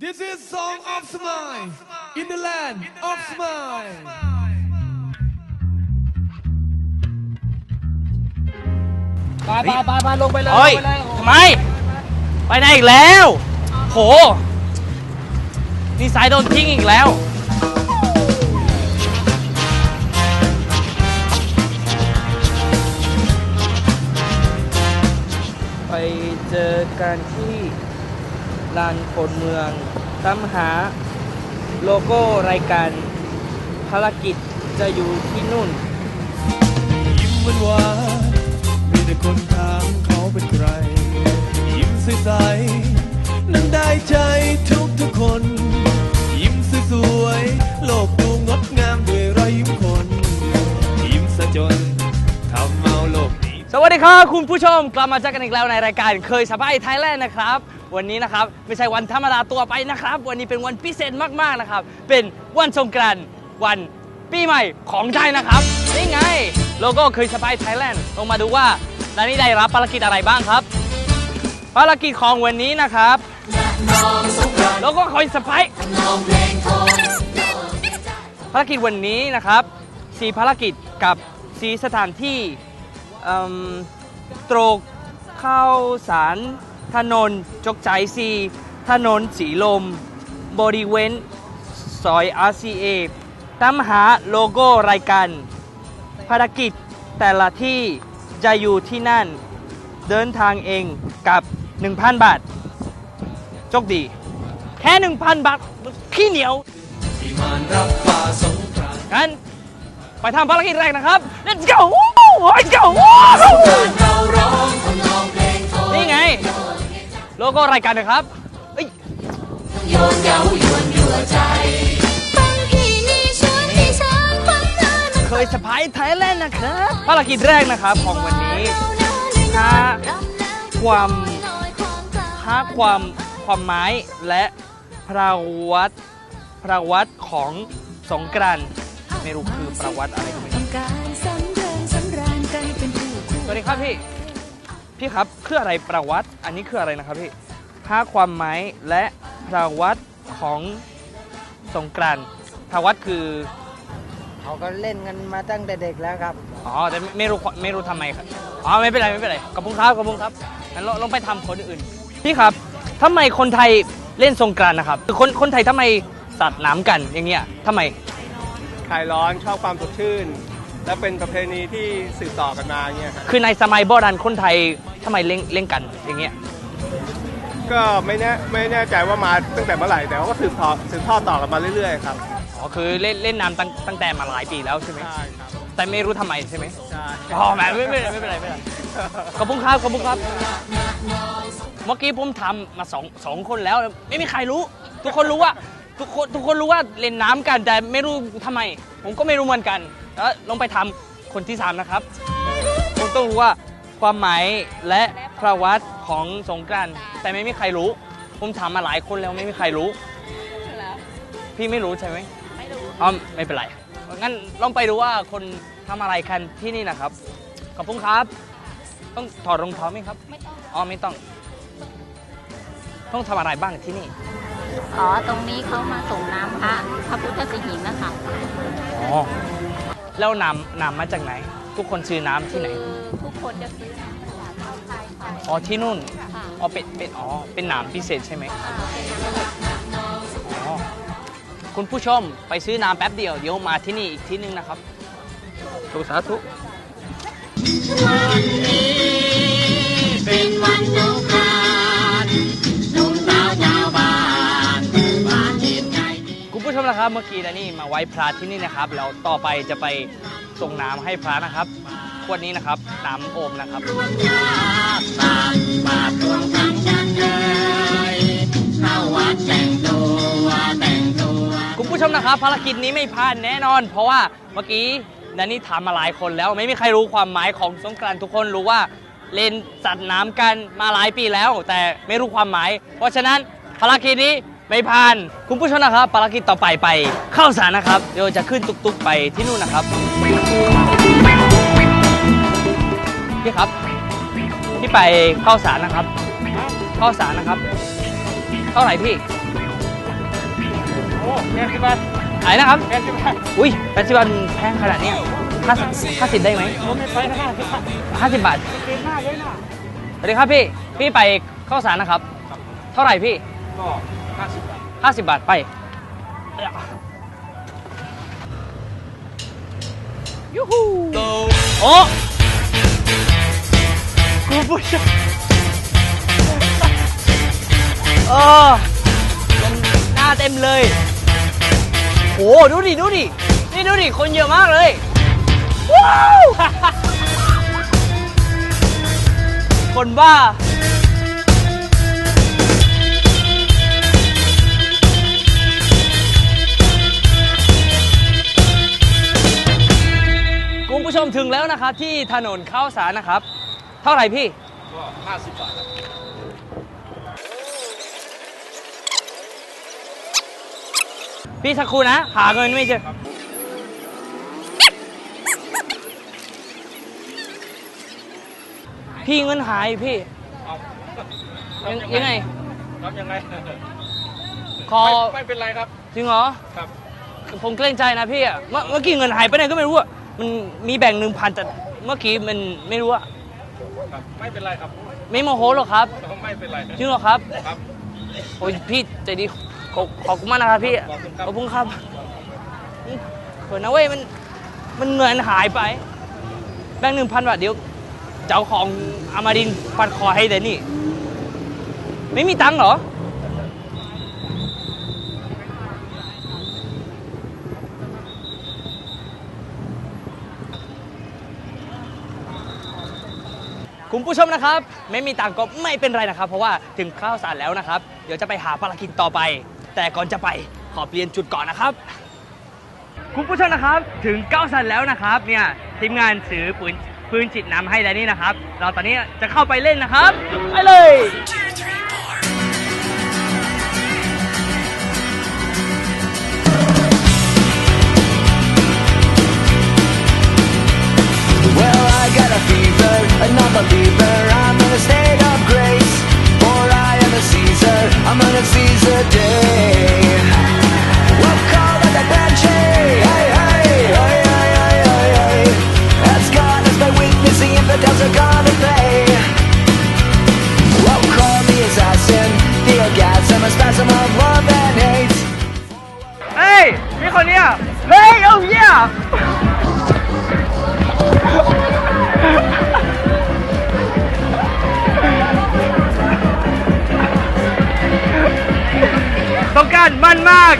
This is song of smile in the land of smile. ไปไปไปไปลงไปเลยเฮ้ยลงไปเลยทำไม ไปไหนอีกแล้ว โห นี่สายโดนทิ้งอีกแล้ว ไปเจอกันที่ ลานคนเมืองตั้มหาโลโก้รายการภารกิจจะอยู่ที่นู่น ยิ้มหวานหวานมีแต่คนถามเขาเป็นใคร ยิ้มใสๆนั้นได้ใจทุกทุกคน วัสดีครับคุณผู้ชมกลับมาเจอกันอีกแล้วในรายการเคยสบายไทยแลนด์นะครับ วันนี้นะครับไม่ใช่วันธรรมดาตัวไปนะครับ วันนี้เป็นวันพิเศษมากๆนะครับ เป็นวันสงกรานต์วันปีใหม่ของไทยนะครับนี่ไงโลโก้เคยสบายไทยแลนด์ลงมาดูว่าดานี่ได้รับภารกิจอะไรบ้างครับ ภารกิจของวันนี้นะครับโลโก้เคยสบายภารกิจวันนี้นะครับสีภารกิจกับสีสถานที่ ตรกข้าวสารถนนจกใจซีถนนสีลม บริเวณซอย RCA ตามหาโลโก้รายการ ภารกิจแต่ละที่จะอยู่ที่นั่น เดินทางเองกับ 1,000 บาทโชคดี แค่ 1,000 บาท ขี้เหนียว กัน ไปทำภารกิจแรกนะครับ let's go let's go นี่ไง โลโก้รายการนะครับเอ้ยฟังพี่นี่ชวนให้ช้างฟังเธอนั้นเคยสะพายไทยแลนด์นะครับภารกิจแรกนะครับของวันนี้หาความหาความความหมายและประวัติประวัติของสงกรานต์ ไม่รู้คือประวัติอะไรก็ไม่รู้ต้องการสำเริงสำราญกันเป็นคู่คู่สวัสดีครับพี่ พี่ครับคืออะไรประวัติ อันนี้คืออะไรนะครับพี่หาความหมายและประวัติของสงกรานต์ประวัติคือ เขาก็เล่นกันมาตั้งแต่เด็กแล้วครับ อ๋อแต่ไม่ไม่รู้ไม่รู้ทำไมครับ อ๋อไม่เป็นไรไม่เป็นไรขอบคุณครับขอบคุณครับงั้นเราลองไปทำคนอื่น พี่ครับทำไมคนไทยเล่นสงกรานต์นะครับคือคนคนไทยทำไมสัตว์น้ำกันอย่างเงี้ยทำไม คลายร้อนชอบความสดชื่น และเป็นประเพณีที่สืบต่อกันมาเงี้ยครับคือในสมัยโบราณคนไทยทำไมเล่นเล่นกันอย่างเงี้ย ก็ไม่แน่ไม่แน่ใจว่ามาตั้งแต่เมื่อไหร่แต่ว่าก็สืบทอดสืบทอดต่อกันมาเรื่อยๆครับอ๋อคือเล่นเล่นน้ำตั้งตั้งแต่มาหลายปีแล้วใช่ไหมใช่ครับแต่ไม่รู้ทำไมใช่ไหมใช่อ๋อไม่ไม่ไม่ไม่เป็นไรไม่เป็นไรขอบคุณครับขอบคุณครับ เมื่อกี้ผมทำมาสองสองคนแล้ว ไม่มีใครรู้ ทุกคนรู้ว่า ทุกคนทุกคนรู้ว่าเล่นน้ำกันแต่ไม่รู้ทำไม ผมก็ไม่รู้เหมือนกันแล้วลองไปทำคนที่สามนะครับผมต้องรู้ว่าความหมายและประวัติของสงกรานต์แต่ไม่มีใครรู้ ผมถามมาหลายคนแล้วไม่มีใครรู้ พี่ไม่รู้ใช่ไหมไม่รู้อ๋อไม่เป็นไรงั้นลองไปดูว่าคนทำอะไรกันที่นี่นะครับ ขอบคุณครับ ต้องถอดรองเท้าไหมครับ ไม่ต้อง อ๋อไม่ต้อง ต้องทำอะไรบ้างที่นี่ อ๋อ ตรงนี้เขามาส่งน้ำพระพระพุทธสิหิงนะคะอ๋อแล้วน้ำน้ำมาจากไหน ทุกคนซื้อน้ำที่ไหนคือทุกคนจะซื้อน้ำจากใช่ใช่อ๋อที่นู่นค่ะอ๋อเป็นเป็นอ๋อเป็นน้ำพิเศษใช่ไหมอ๋อคุณผู้ชมไปซื้อน้ำแป๊บเดียวเดี๋ยวมาที่นี่อีกที่นึงนะครับสุสาธุเป็นวันสงก เมื่อกี้นะนี่มาไว้พระที่นี่นะครับแล้วต่อไปจะไปส่งน้ำให้พระนะครับขวดนี้นะครับน้ำโอมนะครับคุณผู้ชมนะครับภารกิจนี้ไม่พลาดแน่นอน เพราะว่าเมื่อกี้นันนี่ถามมาหลายคนแล้วไม่มีใครรู้ความหมายของสงกรานต์ทุกคนรู้ว่าเล่นสัตว์น้ำกันมาหลายปีแล้ว แต่ไม่รู้ความหมาย เพราะฉะนั้นภารกิจนี้ ไม่ผ่าน คุณผู้ชมนะครับภารกิจต่อไปไป เข้าสารนะครับ เดี๋ยวจะขึ้นตุกๆไปที่นู่นนะครับ พี่ครับ พี่ไปเข้าสารนะครับ เข้าสารนะครับ เท่าไหร่พี่แปดสิบบาทไหนนะครับแปดสิบบาทอุ้ยแปดสิบบาทแพงขนาดเนี้ห้าห้าสิบได้ไหมผมไม่ไปห้าสิบห้าสิบบาทสวัสดีครับพี่ พี่ไปข้าวสารนะครับ เท่าไหร่พี่ ก็ ห้าสิบบาทห้าสิบบาทไปยูฮูโอ้กูผู้ชมเออหน้าเต็มเลยโหดูดิ ดูดิ นี่ดูดิ คนเยอะมากเลย ว้าว คนบ้า ผู้ชมถึงแล้วนะครับที่ถนนข้าวสารนะครับ เท่าไหร่พี่ ก็ห้าสิบบาทครับพี่สักครู่นะ หาเงินไม่เจอ พี่เงินหายพี่ เอายังยังไงครับยังไงคอไม่ไม่เป็นไรครับ จริงเหรอ ครับ ผมเกรงใจนะพี่อะเมื่อเมื่อกี้เงินหายไปไหนก็ไม่รู้อะ มันมีแบ่งหนึ่งพันแต่เมื่อกี้มันไม่รู้อะครับไม่เป็นไรครับไม่โมโหหรอกครับไม่เป็นไรจริงเหรอครับครับโอ้ยพี่ใจดีขอขอบคุณมากนะครับพี่ขอบคุณครับขอบคุณครับอืมเขินนะเว้ยมันมันเงินหายไป แบงค์หนึ่งพันบาทเดียวเจ้าของอามารินทร์ฟันคอให้แต่นี่ ไม่มีตังค์เหรอ คุณผู้ชมนะครับ ไม่มีตังก็ไม่เป็นไรนะครับ เพราะว่าถึงข้าวสารแล้วนะครับ เดี๋ยวจะไปหาภารกิจต่อไป แต่ก่อนจะไปขอเปลี่ยนจุดก่อนนะครับ คุณผู้ชมนะครับถึงเก้าสันแล้วนะครับเนี่ยทีมงานซื้อปืนปืนจิตน้ำให้แล้วนี่นะครับ เราตอนนี้จะเข้าไปเล่นนะครับไปเลย Well, I got a Another believer, I'm in a state of grace. For I am a Caesar, I'm on a Caesar day. We'll call hey, hey, hey, hey, hey, hey. As God is my witness, the infidels are gonna pay. Call a of love and hate. Hey, oh yeah! เฮ้ยเอาเยี่ยต้องการมันมาก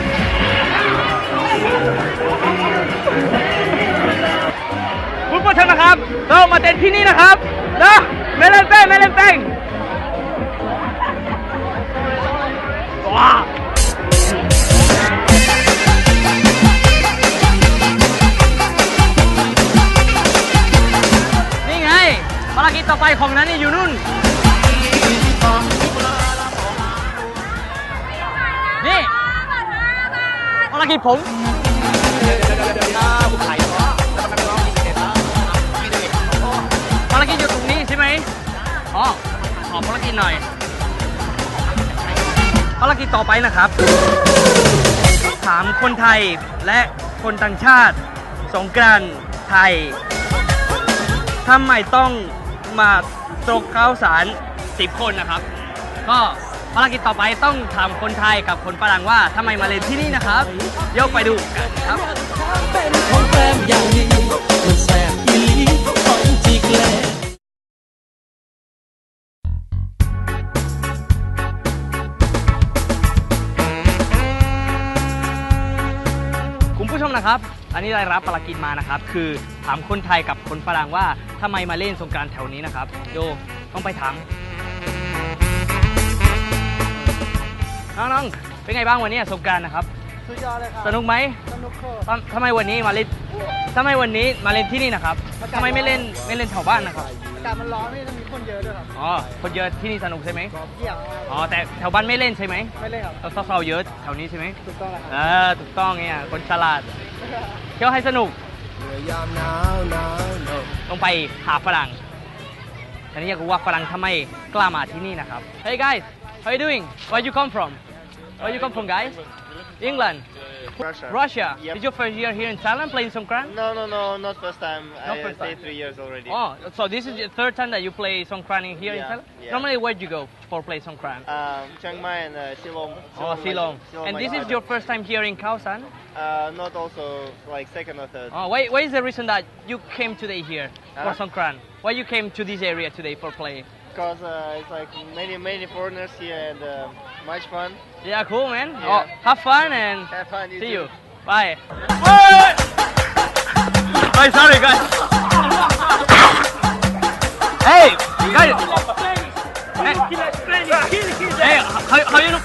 คุณผู้ชมนะครับ เรามาเต้นที่นี่นะครับนะไม่เล่นแป้งไม่เล่นแป้งว้าวนี่ไงภารกิจต่อไปของนั้นนี่อยู่นู่นารกิจผมภารกิจอยู่ตรงนี้ใช่ไหมอ๋อขอภารกิจหน่อยภารกิจต่อไปนะครับ ถามคนไทยและคนต่างชาติ สงกรานต์ไทยทำไมต้องมาตกข้าวสาร10 คนนะครับ ก็ ภารกิจต่อไปต้องถามคนไทยกับคนฝรั่งว่าทำไมมาเล่นที่นี่นะครับเดี๋ยวไปดูกันครับ เป็นของแกล้มอย่างนี้มันแสบอีหลีของจีแลคุณผู้ชมนะครับ อันนี้ได้รับภารกิจมานะครับ คือถามคนไทยกับคนฝรั่งว่าทำไมมาเล่นสงกรานต์แถวนี้นะครับโยต้องไปถาม น้องๆ เป็นไงบ้างวันนี้สงกรานต์นะครับ สุดยอดเลยครับสนุกไหมสนุกโคตรทำทำไมวันนี้มาเล่นทำไมวันนี้มาเล่นที่นี่นะครับทำไมไม่เล่นไม่เล่นแถวบ้านนะครับ อากาศมันร้อนนี่ต้องมีคนเยอะด้วยครับอ๋อ คนเยอะที่นี่สนุกใช่ไหมเกี่ยวอ๋อ แต่แถวบ้านไม่เล่นใช่ไหมไม่เล่นครับ เราสาวๆเยอะแถวนี้ใช่ไหมถูกต้องแล้วคเอรับอถูกต้องเนี่ยคนฉลาด เที่ยวให้สนุกยามหนาวหนาวหนาวต้องไปหาฝรั่งแต่นี่อยากรู้ว่าฝรั่งทำไมกล้ามาที่นี่นะครับ Hey guys how you doing where you come from where you come from guys England Russia. Russia. Yep. Is your first year here in Thailand playing Songkran? No, no, no, not first time. Not I first time. three years already. Oh, so this is the third time that you play Songkran here in Thailand? yeah. Normally, where do you go for play Songkran? Um, Chiang Mai and uh, Shillong. Oh. Shillong And this is your first time here in Khao San? Uh, not also like second or third. Oh, why, what is the reason that you came today here for Huh? Songkran? Why you came to this area today for play? because uh, it's like many many foreigners here and uh, much fun. Yeah, cool man. Yeah. Oh, have fun and have fun. You see too. you. Bye. Bye. Bye. Sorry guys. hey, guys. Hey, how, how you know?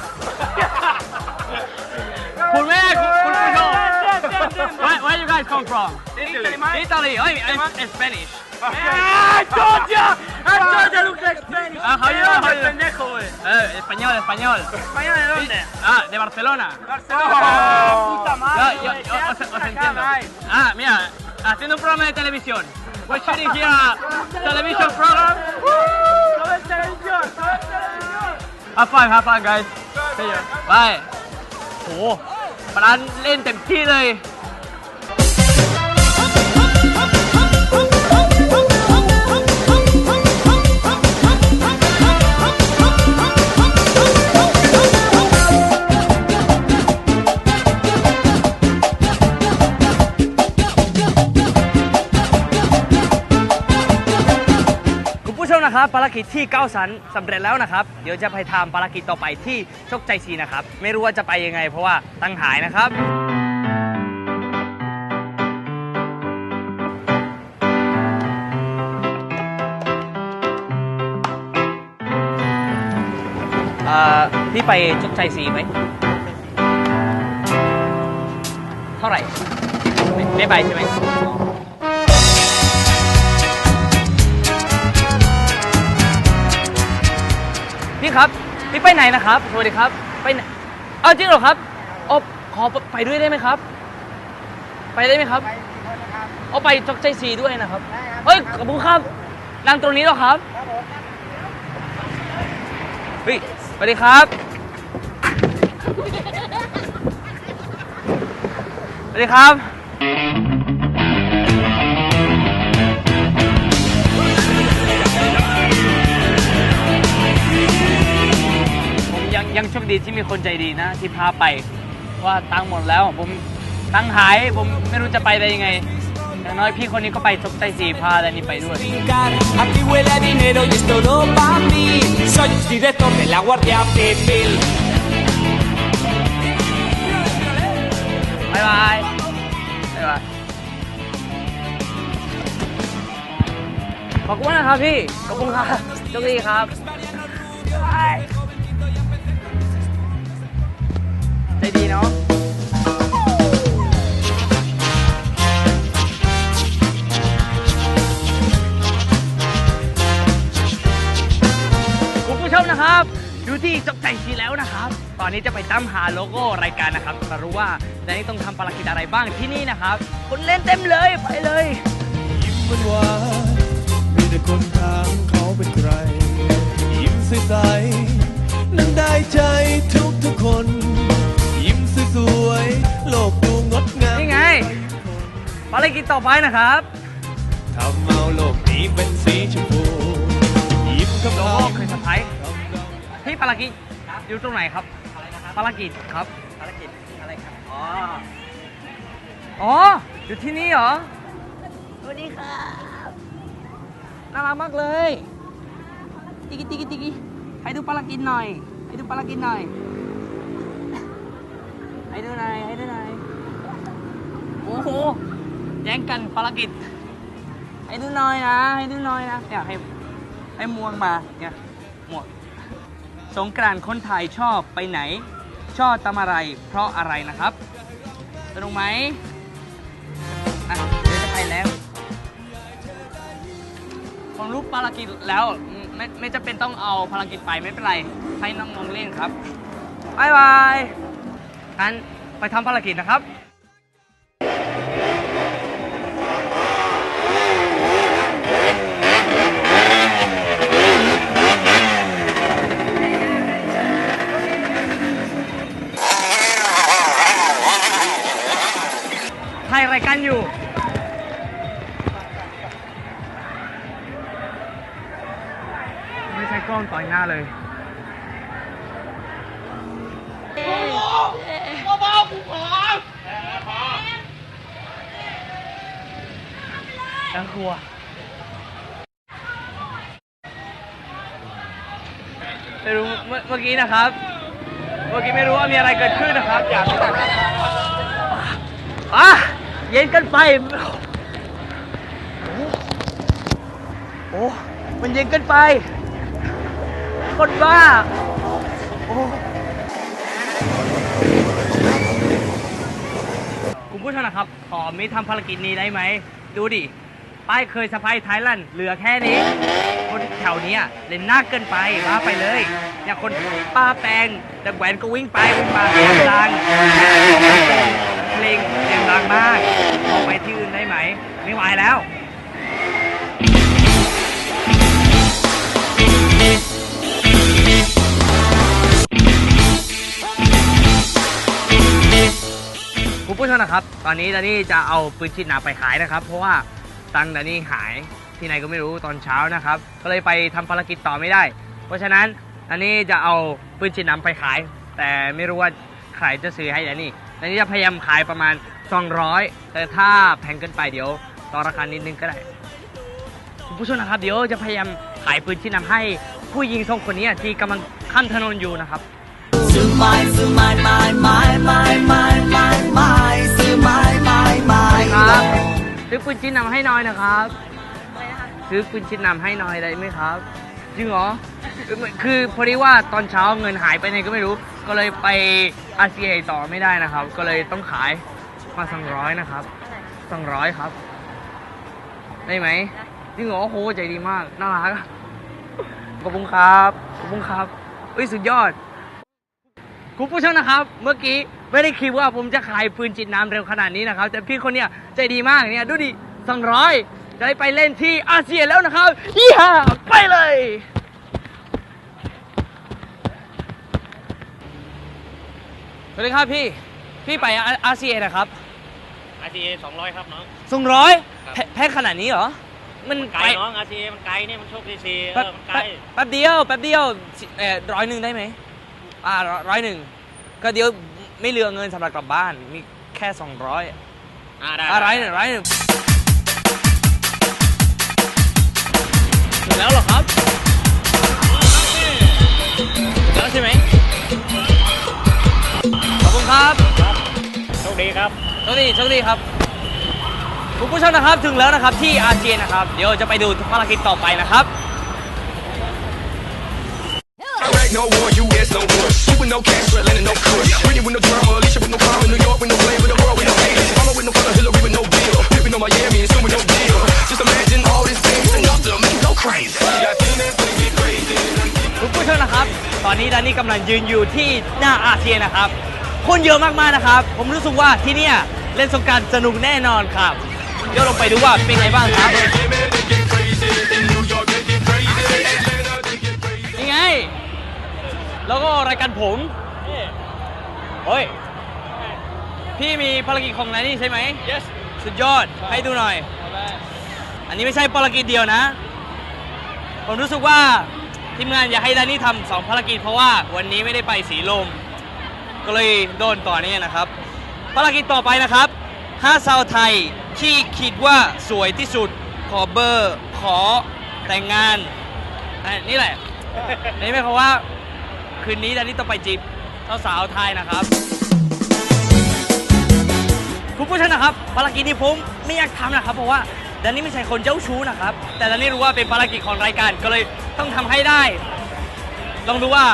Where, where you guys come from? Italy. Italy. Oh, it's, it's Spanish. Georgia. Georgia looks like Spanish. Ah, how you know? How you know? Eh, español, español. ¿Español de dónde? Ah, de Barcelona. Puta madre. Yo, yo, yo os, os entiendo. Ah, mira, haciendo un programa de televisión. We're shooting here a television program. Have fun, have fun, guys. See you. Bye. โอ้โหปรานเล่นเต็มที่เลย มนะครับภารกิจที่9สันสำเร็จแล้วนะครับ เดี๋ยวจะไปทำภารกิจต่อไปที่โชคใจซีนะครับ ไม่รู้ว่าจะไปยังไง เพราะว่าตั้งหายนะครับ อ่าพี่ไปโชคใจซีไหม เท่าไหร่ ไม่ไม่ไปใช่ไหม พี่ครับ พี่ไปไหนนะครับ สวัสดีครับ ไปไหนเอาจริงเหรอครับโอ้ขอไปด้วยได้ไหมครับ ไปได้ไหมครับ ไปกี่คนนะครับเอาไปจอกใจสีด้วยนะครับ ได้ครับเฮ้ย ขอบคุณครับนั่งตรงนี้เหรอครับ ครับผมเฮ้ยสวัสดีครับ สวัสดีครับ ยังยังโชคดีที่มีคนใจดีนะ ที่พาไปว่าตังค์หมดแล้ว ผมตังค์หายผมไม่รู้จะไปได้ยังไงอย่างน้อยพี่คนนี้ก็ไปจกใจสีพาแต่นี่ไปด้วย brincar. Aquí huele a dinero y es todo para mí. Soy director de la Guardia Civil. บายบายบายบายขอบคุณนะครับพี่ ขอบคุณครับโชคดีครับใจดีเนาะคุณผู้ชมนะครับ อยู่ที่จบใจชีแล้วนะครับ ตอนนี้จะไปตามหาโลโก้รายการนะครับมารู้ว่าในนี้ต้องทำภารกิจอะไรบ้างที่นี่นะครับ คนเล่นเต็มเลยไปเลยยิ้มหวานมีแต่คนถามเขาเป็นใคร ยิ้มใสๆนั่งได้ใจทุกทุกคน สวยๆโลกดูงดงามนี่ไงภารกิจต่อไปนะครับทำเอาโลกนี้เป็นสีชมพูยิ้มกับโลเราโก้คือสะพายพี่ภารกิจอยู่ตรงไหนครับภารกิจครับภารกิจอะไรครับอ๋ออ๋ออยู่ที่นี่เหรอสวัสดีครับน่ารักมากเลยติกิติกิติกิให้ดูภารกิจหน่อยให้ดูภารกิจหน่อย ให้ดูหน่อยให้ดูหน่อยโอ้โหแย่งกันภารกิจ ให้ดูหน่อยนะ ให้ดูหน่อยนะอยากให้ให้มวงมาเนี่ยหมวกสงกรานต์คนไทยชอบไปไหน ชอบทำอะไร เพราะอะไรนะครับสนุกไหมอะเดี๋ยวจะไปแล้วผมรู้ภารกิจแล้วอืมไม่ไม่จะเป็นต้องเอาภารกิจไปไม่เป็นไร ให้น้องๆเล่นครับบายบาย นั้นไปทำภารกิจนะครับถ่ายรายการอยู่ไม่ใช่กล้องต่อยหน้าเลย เมื่อกี้นะครับ เมื่อกี้ไม่รู้ว่ามีอะไรเกิดขึ้นนะครับ อยากอะเย็นเกันไปโอ้มันเย็นเกินไป คนบ้าโอ้คุณผู้ชมนะครับ ขอมิทำภารกิจนี้ได้ไหม ดูดิ ป้ายเคยสะพายไทยแลนด์เหลือแค่นี้ คนแถวนี้เล่นหน้าเกินไปว่าไปเลย อย่างคนป้าแปลงแต่แหวนก็วิ่งไปวิ่งมาเสียงดังเพลงเสียงดังมากออกไปที่อื่นได้ไหม ไม่ไหวแล้วคุณผู้ชมนะครับ ตอนนี้ดานี่จะเอาปืนฉีดน้ำไปขายนะครับ เพราะว่าตังดานี่หายที่ไหนก็ไม่รู้ตอนเช้านะครับ ก็เลยไปทำภารกิจต่อไม่ได้ เพราะฉะนั้น ดานี่จะเอาปืนฉีดน้ำไปขาย แต่ไม่รู้ว่าใครจะซื้อให้ดานี่ดานี่จะพยายามขายประมาณ 200 แต่ถ้าแพงเกินไปเดี๋ยวต่อราคานิดนึงก็ได้คุณผู้ชมนะครับ เดี๋ยวจะพยายามขายปืนฉีดน้ำให้ผู้หญิงสองคนนี้ที่กำลังข้ามถนนอยู่นะครับซื้อไม้ซื้อไม้ไม้ไม้ไม้ไม้ไม้ไม้ซื้อไม้ไม้ไม้ครับซื้อปืนชิ้นนำให้น่อยนะครับซื้อปืนชิ้นนำให้น่อยได้ไหมครับ จริงเหรอ คือพอดีว่าตอนเช้าเงินหายไปไหนก็ไม่รู้ ก็เลยไป RCA ต่อไม่ได้นะครับ ก็เลยต้องขายมาสองร้อยนะครับสองร้อยครับ ได้ไหมจริงเหรอโหใจดีมาก น่ารักขอบคุณครับขอบคุณครับเอ้ยสุดยอด คุณผู้ชมนะครับ เมื่อกี้ไม่ได้คิดว่าผมจะขายปืนจิตน้ำเร็วขนาดนี้นะครับ แต่พี่คนเนี้ยใจดีมากเนี่ยดูดิสองร้อย ได้ไปเล่นที่อาเซียนแล้วนะครับยี่ห้าไปเลย สวัสดีครับพี่ พี่ไปอาอาเซียนนะครับ RTA 200 ครับน้อง สองร้อยครับ แพงขนาดนี้เหรอ มันไกลไปน้อง RTA มันไกลเนี่ยมันโชคดีซีเอแป๊บอมันไกล แป๊บแป๊บเดียวแป๊บเดียวเอ่อร้อยหนึ่งได้ไหมอ่าร้อยหนึ่งก็เดี๋ยวไม่เหลือเงินสำหรับกลับบ้านมีแค่สองร้อย อ่าได้ อะไรหนึ่งร้อยหนึ่ง ถึงแล้วเหรอครับถึงแล้วใช่ไหมขอบคุณครับโชคดีครับโชคดีโชคดีครับคุณผู้ชมนะครับถึงแล้วนะครับที่อาเจียนนะครับ เดี๋ยวจะไปดูภารกิจต่อไปนะครับ Iraq, no war, US, no war. You with no cash, Atlanta, no kush. Bring it with no drama, Alicia with no crime. New York with no blame, with the world with no haters. Mama with no color, Hillary with no bill. Pippin' on Miami, and soon with no deal. Just imagine all this things enough to make you go crazy. คุณผู้ชมนะครับ ตอนนี้ดานนี่กำลังยืนอยู่ที่หน้าอาเซียนนะครับ คนเยอะมากๆนะครับ ผมรู้สึกว่าที่เนี่ยเล่นสงกรารสนุกแน่นอนครับ เดี๋ยวลงไปดูว่าเป็นไงบ้างครับ Women, they get crazy. แล้วก็รายการผมโอ้ย พี่มีภารกิจของนายนี่ใช่ไหม yes สุดยอดให้ดูหน่อยอันนี้ไม่ใช่ภารกิจเดียวนะ ผมรู้สึกว่าทีมงานอยากให้ดานนี่ทำสองภารกิจเพราะว่าวันนี้ไม่ได้ไปสีลม ก็เลยโดนต่อเนี่ยนะครับ ภารกิจต่อไปนะครับห้าสาวไทยที่คิดว่าสวยที่สุดขอเบอร์ขอแต่งงานอะนี่แหละ นี่หมายความว่า คืนนี้ดานี่ต้องไปจีบสาวๆไทยนะครับ คุณผู้ชมนะครับภารกิจนี้ผมไม่อยากทำนะครับ เพราะว่าดานี่ไม่ใช่คนเจ้าชู้นะครับ แต่ดานี่รู้ว่าเป็นภารกิจของรายการก็เลยต้องทำให้ได้ ลองดูว่า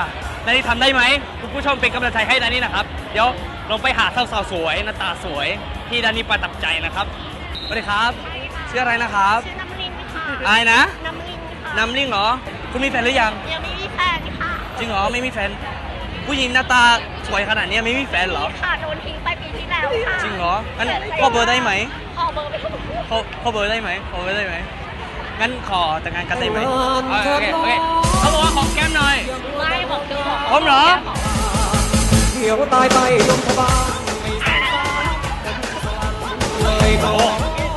ดานี่ทำได้ไหมคุณผู้ชมเป็นกำลังใจให้ดานี่นะครับ เดี๋ยวลองไปหาสาวๆสวยหน้าตาสวย ที่ดานี่ประทับใจนะครับสวัสดีครับชื่ออะไรนะครับชื่อน้ำลิงค่ะอายนะน้ำลิงค่ะน้ำลิงเหรอคุณมีแฟนหรือยังยังไม่มีแฟนค่ะจ ริงเหรอไม่มีแฟน ผู้หญิงหน้าตาสวยขนาดเนี้ยไม่มีแฟนเหรอ ค่ะโดนทิ้งไปปีที่แล้วค่ะจริงเหรองั้นขอเบอร์ได้ไหมขอเบอร์ไปค่ะขอขอเบอร์ได้ไหมขอเบอร์ได้ไหมงั้นขอแต่งงานกันได้ไหมโอเคโอเคโอเคเขาบอกว่าของแก้มหน่อยไม่บอกคือบอกพร้อมเหรอเดี๋ยวตายไปโรงพยาบาลโอ้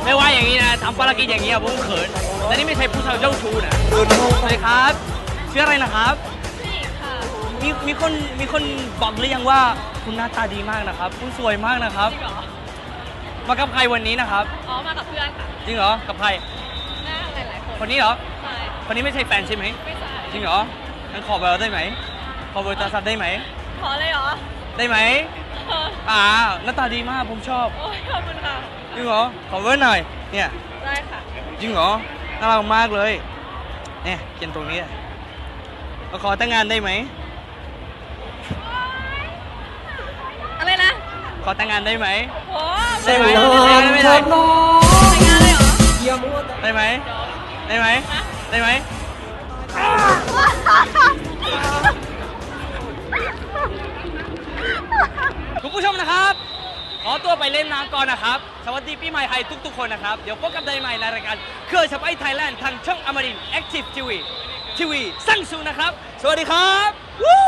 ไม่ว่าอย่างนี้นะทำภารกิจอย่างนี้อะผมเขินแต่นี่ไม่ใช่ผู้ชายเจ้าชู้นะเดินห้องสวัสดีครับชชื่ออะไรนะครับ มีมีคนมีคนบอกหรือยังว่าคุณหน้าตาดีมากนะครับ คุณสวยมากนะครับ จริงเหรอ มากับใครวันนี้นะครับ อ๋อ มากับเพื่อนค่ะจริงเหรอ กับใคร หน้าหลายๆคนคนนี้เหรอ ใช่คนนี้ไม่ใช่แฟนใช่ไหม ไม่ใช่จริงเหรองั้นขอเบอร์ได้ไหม ขอเบอร์โทรศัพท์ได้ไหม ขอเลยเหรอได้ไหม เอออ่า หน้าตาดีมากผมชอบ โอ้ยขอบคุณค่ะ จริงเหรอ ขอเบอร์หน่อย เนี่ย ได้ค่ะ จริงเหรอ น่ารักมากเลย เนี่ยเขียนตรงนี้อะเราขอแต่งงานได้ไหม อะไรนะ ขอแต่งงานได้ไหมโอ้ได้ไหมได้ไหมไม่ได้แต่งงานเลยเหรอได้ไหมได้ไหมได้ไหมคุณผู้ชมนะครับ ขอตัวไปเล่นน้ำก่อนนะครับ สวัสดีปีใหม่ไทยทุกๆคนนะครับ เดี๋ยวพบกันได้ใหม่ในรายการเครือชับไอไทยแลนด์ทางช่องอมรินแอคทีฟทีวีทีวีสร้างสูนะครับ สวัสดีครับวู้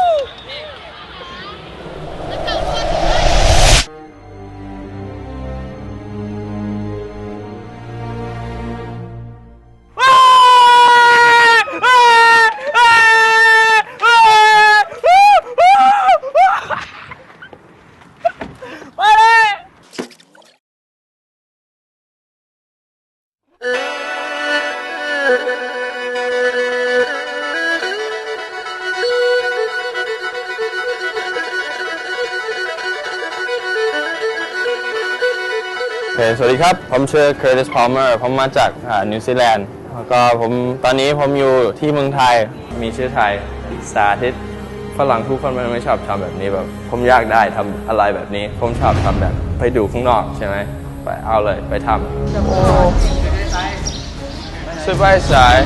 สวัสดีครับ ผมชื่อ Curtis Palmer ผมมาจากอ่านิวซีแลนด์แล้วก็ผมตอนนี้ผมอยู่ที่เมืองไทย มีชื่อไทย สาธิต ฝรั่งทุกคนมันไม่ชอบทำแบบนี้แบบ ผมอยากได้ทำอะไรแบบนี้ ผมชอบทำแบบ ไปดูข้างนอกใช่ไหม ไปเอาเลยไปทำสบายสาย